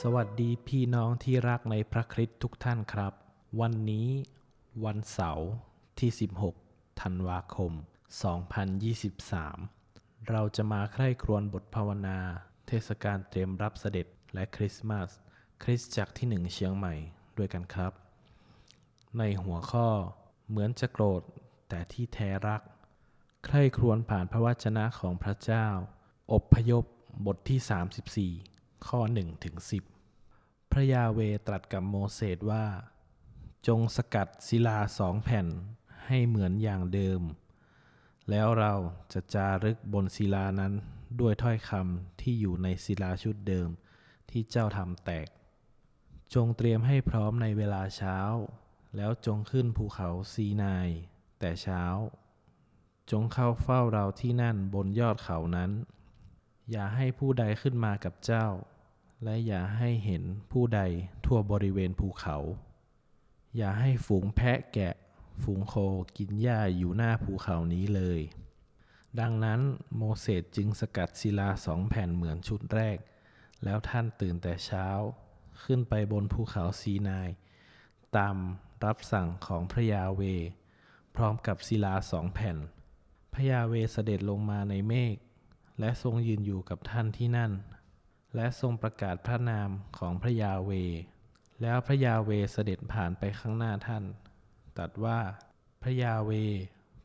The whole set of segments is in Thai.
สวัสดีพี่น้องที่รักในพระคริสต์ทุกท่านครับ วันนี้วันเสาร์ที่ 16 ธันวาคม 2023 เราจะมาใคร่ครวญบทภาวนา เทศกาลเตรียมรับเสด็จและคริสต์มาส คริสตจักรที่หนึ่งเชียงใหม่ด้วยกันครับ ในหัวข้อเหมือนจะโกรธ แต่ที่แท้รัก ใคร่ครวญผ่านพระวจนะของพระเจ้า อบพยพบทที่ 34 ข้อ1ถึง10 พระยาเวตรัสกับโมเสสว่า จงสกัดศิลาสองแผ่นให้เหมือนอย่างเดิม แล้วเราจะจารึกบนศิลานั้นด้วยถ้อยคำที่อยู่ในศิลาชุดเดิมที่เจ้าทำแตก จงเตรียมให้พร้อมในเวลาเช้า แล้วจงขึ้นภูเขาซีนาย แต่เช้า จงเข้าเฝ้าเราที่นั่นบนยอดเขานั้น อย่าให้ผู้ใดขึ้นมากับเจ้า และอย่าให้เห็นผู้ใดทั่วบริเวณภูเขา อย่าให้ฝูงแพะแกะ ฝูงโคกินหญ้าอยู่หน้าภูเขานี้เลย ดังนั้นโมเสสจึงสกัดศิลาสองแผ่นเหมือนชุดแรก แล้วท่านตื่นแต่เช้า ขึ้นไปบนภูเขาซีนาย ตามรับสั่งของพระยาเว พร้อมกับศิลาสองแผ่นพระยาเวเสด็จลงมาในเมฆ และทรงยืนอยู่กับท่านที่นั่น และทรงประกาศพระนามของพระยาเว แล้วพระยาเวเสด็จผ่านไปข้างหน้าท่านตรัสว่า พระยาเว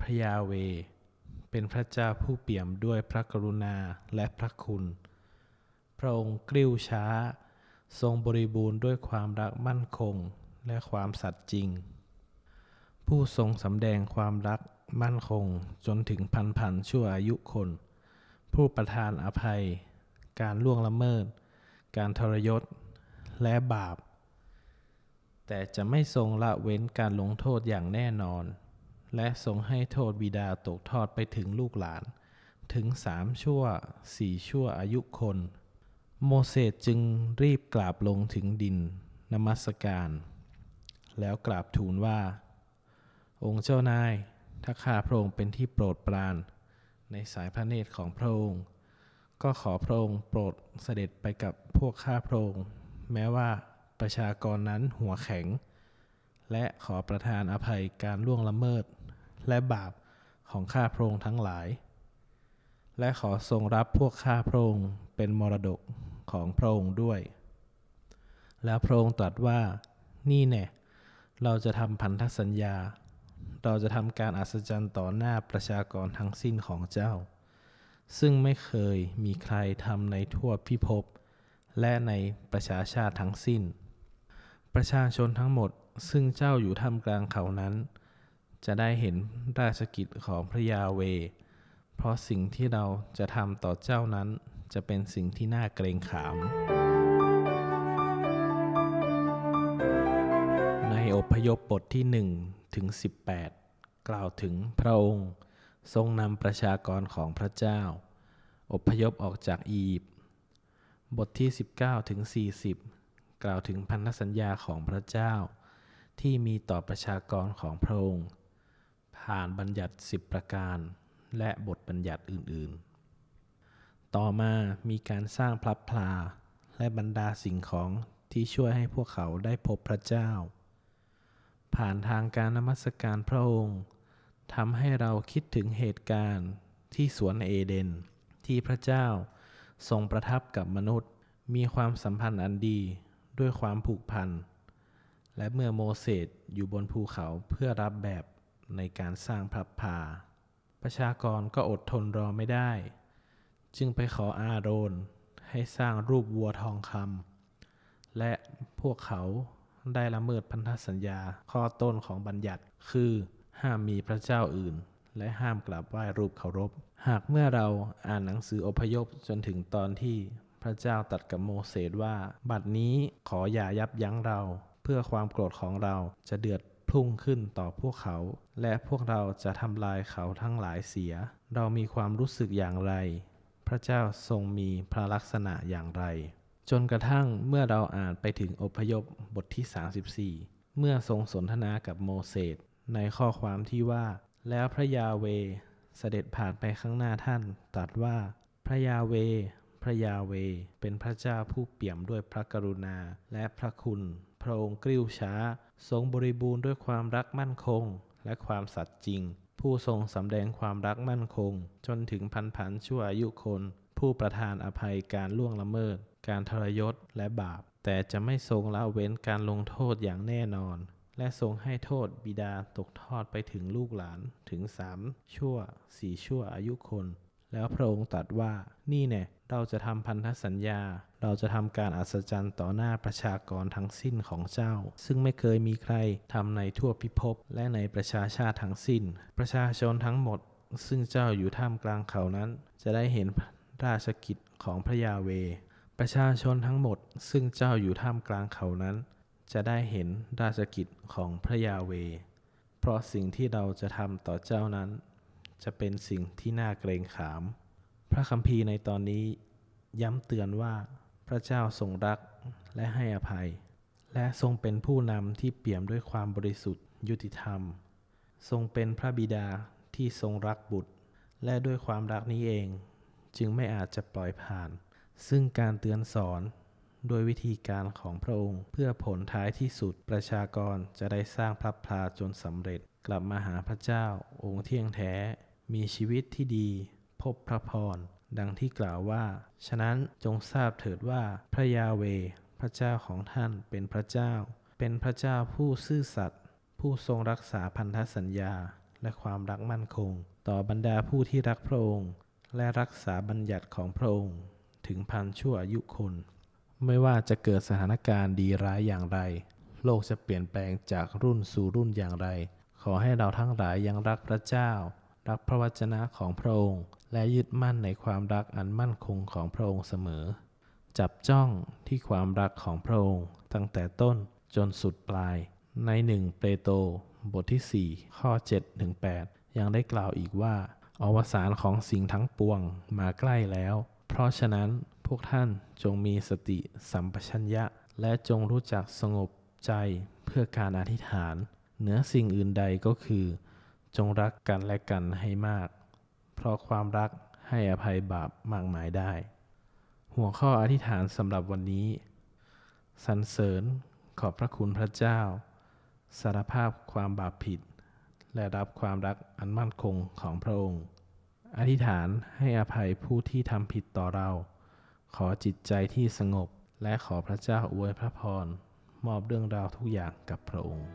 พระยาเว เป็นพระเจ้าผู้เปี่ยมด้วยพระกรุณาและพระคุณ พระองค์กริ้วช้า ทรงบริบูรณ์ด้วยความรักมั่นคงและความสัตย์จริง ผู้ทรงสำแดงความรักมั่นคงจนถึงพันพันชั่วอายุคน ผู้ประทานอภัย การล่วงละเมิด การทรยศ และบาป แต่จะไม่ทรงละเว้นการลงโทษอย่างแน่นอน และทรงให้โทษบิดาตกทอดไปถึงลูกหลาน ถึงสามชั่วสี่ชั่วอายุคน โมเสสจึงรีบกราบลงถึงดินนมัสการ แล้วกราบทูลว่า องค์เจ้านายถ้าข้าพระองค์เป็นที่โปรดปราน ในสายพระเนตรของพระองค์ ก็ขอพระองค์โปรดเสด็จไปกับพวกข้าพระองค์ แม้ว่าประชากรนั้นหัวแข็ง และขอประทานอภัยการล่วงละเมิด และบาปของข้าพระองค์ทั้งหลาย และขอทรงรับพวกข้าพระองค์เป็นมรดกของพระองค์ด้วย แล้วพระองค์ตรัสว่า นี่แน่เราจะทำพันธสัญญา เราจะทำการอัศจรรย์ต่อหน้าประชากรทั้งสิ้นของเจ้า ซึ่งไม่เคยมีใครทำในทั่วพิภพและในประชาชาติทั้งสิ้น ประชาชนทั้งหมดซึ่งเจ้าอยู่ท่ามกลางเขานั้น จะได้เห็นราชกิจของพระยาเว เพราะสิ่งที่เราจะทำต่อเจ้านั้นจะเป็นสิ่งที่น่าเกรงขาม ในอพยพบทที่1 ถึง 18 กล่าวถึงพระองค์ ทรงนำประชากรของพระเจ้า อพยพออกจากอียิปต์บทที่ 19ถึง40 กล่าวถึงพันธสัญญาของพระเจ้า ที่มีต่อประชากรของพระองค์ ผ่านบัญญัติสิบประการ และบทบัญญัติอื่น ๆ ต่อมามีการสร้างพลับพลาและบรรดาสิ่งของที่ช่วยให้พวกเขาได้พบพระเจ้า ผ่านทางการนมัสการพระองค์ทำให้เราคิดถึงเหตุการณ์ที่สวนเอเดน ที่พระเจ้าทรงประทับกับมนุษย์ มีความสัมพันธ์อันดีด้วยความผูกพัน และเมื่อโมเสสอยู่บนภูเขาเพื่อรับแบบในการสร้างพระพา ประชากรก็อดทนรอไม่ได้ จึงไปขออาโรนให้สร้างรูปวัวทองคำและพวกเขา ได้ละเมิดพันธสัญญาข้อต้นของบัญญัติ คือห้ามมีพระเจ้าอื่น และห้ามกราบไหว้รูปเคารพ หากเมื่อเราอ่านหนังสืออพยพจนถึงตอนที่พระเจ้าตรัสกับโมเสสว่า บัดนี้ขออย่ายับยั้งเรา เพื่อความโกรธของเราจะเดือดพุ่งขึ้นต่อพวกเขา และพวกเราจะทำลายเขาทั้งหลายเสีย เรามีความรู้สึกอย่างไร พระเจ้าทรงมีพระลักษณะอย่างไร จนกระทั่งเมื่อเราอ่านไปถึงอพยพบทที่ 34 เมื่อทรงสนทนากับโมเสสในข้อความที่ว่า แล้วพระยาเวเสด็จผ่านไปข้างหน้าท่านตรัสว่า พระยาเว พระยาเว เป็นพระเจ้าผู้เปี่ยมด้วยพระกรุณาและพระคุณ พระองค์กริ้วช้า ทรงบริบูรณ์ด้วยความรักมั่นคง และความสัตย์จริง ผู้ทรงสำแดงความรักมั่นคง จนถึงพันพันชั่วอายุคน ผู้ประทานอภัยการล่วงละเมิด การทรยศและบาป แต่จะไม่ทรงละเว้นการลงโทษอย่างแน่นอน และทรงให้โทษบิดาตกทอดไปถึงลูกหลานถึงสามชั่วสี่ชั่วอายุคน แล้วพระองค์ตรัสว่านี่แน่เราจะทำพันธสัญญา เราจะทำการอัศจรรย์ต่อหน้าประชากรทั้งสิ้นของเจ้า ซึ่งไม่เคยมีใครทำในทั่วพิภพและในประชาชาติทั้งสิ้น ประชาชนทั้งหมด ซึ่งเจ้าอยู่ท่ามกลางเขานั้น จะได้เห็นราชกิจของพระยาเว ประชาชนทั้งหมดซึ่งเจ้าอยู่ท่ามกลางเขานั้น จะได้เห็นราชกิจของพระยาเว เพราะสิ่งที่เราจะทำต่อเจ้านั้น จะเป็นสิ่งที่น่าเกรงขาม พระคัมภีร์ในตอนนี้ ย้ำเตือนว่าพระเจ้าทรงรักและให้อภัย และทรงเป็นผู้นำที่เปี่ยมด้วยความบริสุทธิ์ยุติธรรม ทรงเป็นพระบิดาที่ทรงรักบุตร และด้วยความรักนี้เอง จึงไม่อาจจะปล่อยผ่าน ซึ่งการเตือนสอนโดยวิธีการของพระองค์ เพื่อผลท้ายที่สุดประชากรจะได้สร้างพระพลาจนสำเร็จ กลับมาหาพระเจ้าองค์เที่ยงแท้ มีชีวิตที่ดี พบพระพร ดังที่กล่าวว่า ฉะนั้นจงทราบเถิดว่าพระยาเว พระเจ้าของท่านเป็นพระเจ้า เป็นพระเจ้าผู้ซื่อสัตย์ผู้ทรงรักษาพันธสัญญา และความรักมั่นคง ต่อบรรดาผู้ที่รักพระองค์ และรักษาบัญญัติของพระองค์ ถึงพันชั่วอายุคน ไม่ว่าจะเกิดสถานการณ์ดีร้ายอย่างไร โลกจะเปลี่ยนแปลงจากรุ่นสู่รุ่นอย่างไร ขอให้เราทั้งหลายยังรักพระเจ้า รักพระวจนะของพระองค์ และยึดมั่นในความรักอันมั่นคงของพระองค์เสมอ จับจ้องที่ความรักของพระองค์ ตั้งแต่ต้นจนสุดปลาย ในหนึ่งเปโตรบทที่ 4 ข้อ7ถึง8ยังได้กล่าวอีกว่า อวสานของสิ่งทั้งปวงมาใกล้แล้ว เพราะฉะนั้นพวกท่านจงมีสติสัมปชัญญะ และจงรู้จักสงบใจเพื่อการอธิษฐาน เหนือสิ่งอื่นใดก็คือ จงรักกันและกันให้มาก เพราะความรักให้อภัยบาปมากมายได้ หัวข้ออธิษฐานสำหรับวันนี้สรรเสริญขอบพระคุณพระเจ้า สารภาพความบาปผิด และรับความรักอันมั่นคงของพระองค์ อธิษฐานให้อภัยผู้ที่ทำผิดต่อเรา ขอจิตใจที่สงบและขอพระเจ้าอวยพระพร มอบเรื่องราวทุกอย่างกับพระองค์